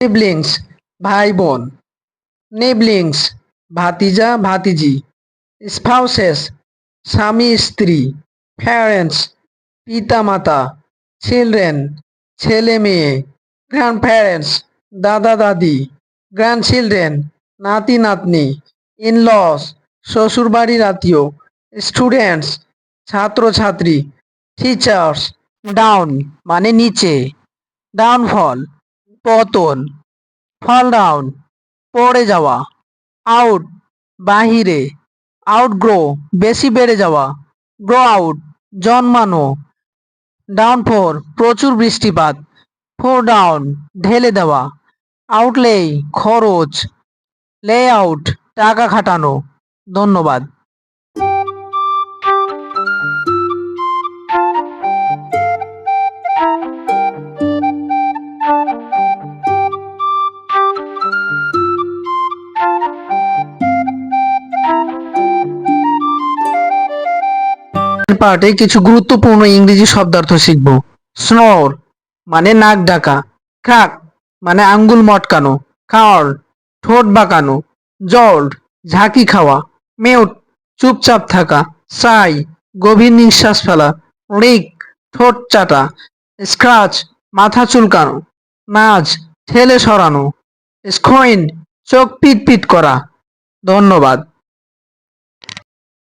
Siblings ভাই বোন নেবলিংস, ভাতিজা, ভাতিজি। স্পাউসেস, স্বামী, স্ত্রী। প্যারেন্টস পিতা মাতা চিলড্রেন, ছেলে, মেয়ে। গ্র্যান্ড প্যারেন্টস দাদা, দাদি। গ্র্যান্ড চিলড্রেন নাতি, নাতনি। ইনলস, শ্বশুরবাড়ির আত্মীয়। স্টুডেন্টস, ছাত্রছাত্রী। টিচার্স, ডাউন মানে নিচে। ডাউনফল পতন ফল ডাউন পড়ে যাওয়া আউট বাহিরে আউটগ্রো বেশি বেড়ে যাওয়া গ্রো আউট জন্মানো ডাউন ফোর প্রচুর বৃষ্টিপাত ফোর ডাউন ঢেলে দেওয়া আউটলে খরচ লে আউট টাকা খাটানো, ধন্যবাদ। পার্টে কিছু গুরুত্বপূর্ণ ইংরেজি শব্দার্থ শিখব। স্নোর মানে নাক ডাকা ক্রাক মানে আঙ্গুল মটকানো। কার্ল, ঠোঁট বাঁকানো। জল্ড, ঝাঁকি খাওয়া। মেউট, চুপচাপ থাকা। সাই, গভীর নিঃশ্বাস ফেলা। রিক, ঠোঁট চাটা। স্ক্রাচ, মাথা চুলকানো। নাচ ঠেলে সরানো। স্কোইন চোখ পিট পিট করা। ধন্যবাদ।